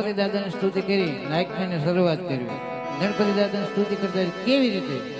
ગણપતિ દાદાની સ્તુતિ કરી નાયકની શરૂઆત કરી ગણપતિ દાદાની સ્તુતિ કરતા કેવી રીતે?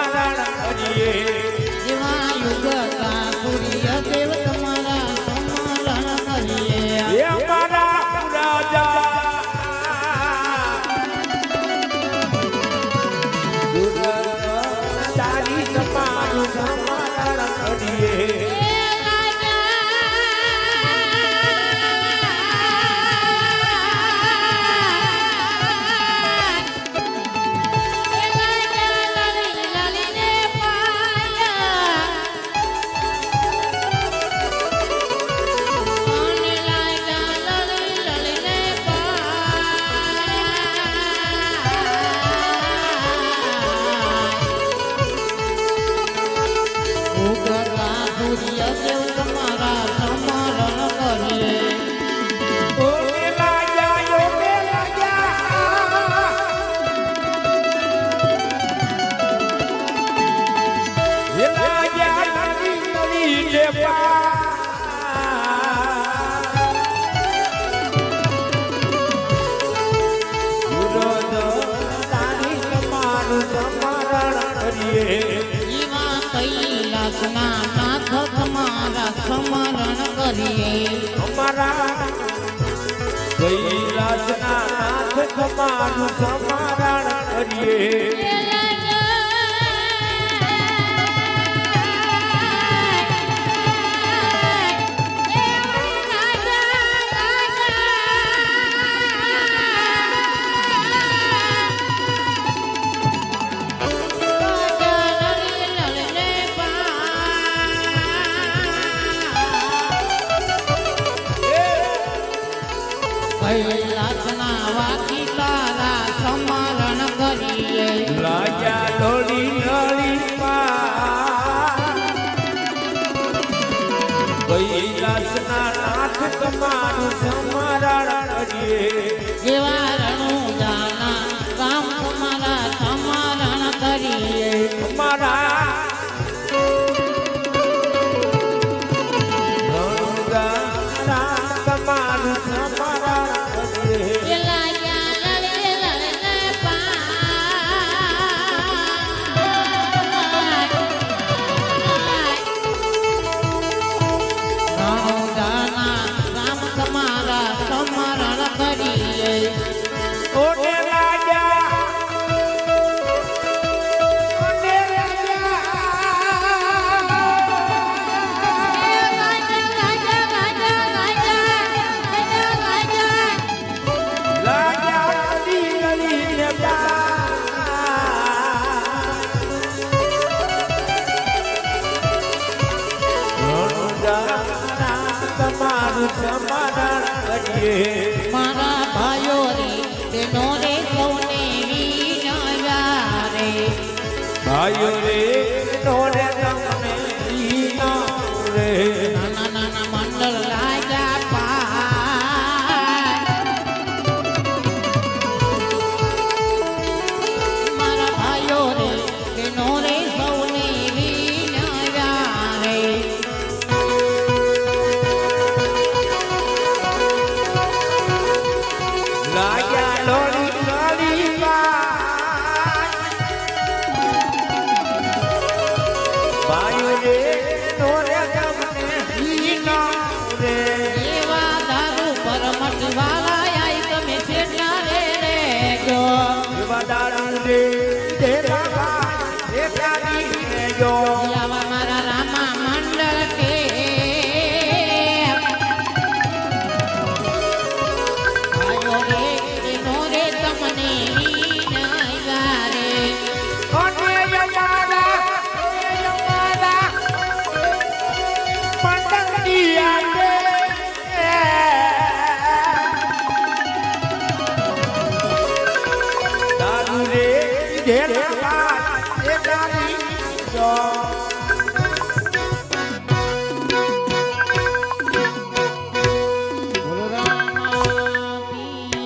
તારી અમારા ભૈલાસના નાથ તમારું સમારણ કરીએ. કૈલાસના નાથ તમારું સમારણ કરીએ. કેવા તમારું સમાધાન કરીએ. મારા ભાઈઓ રે તેનો રે સૌને વિનયા રે ભાઈઓ રે લીધેલા બાદ એ દાદી જો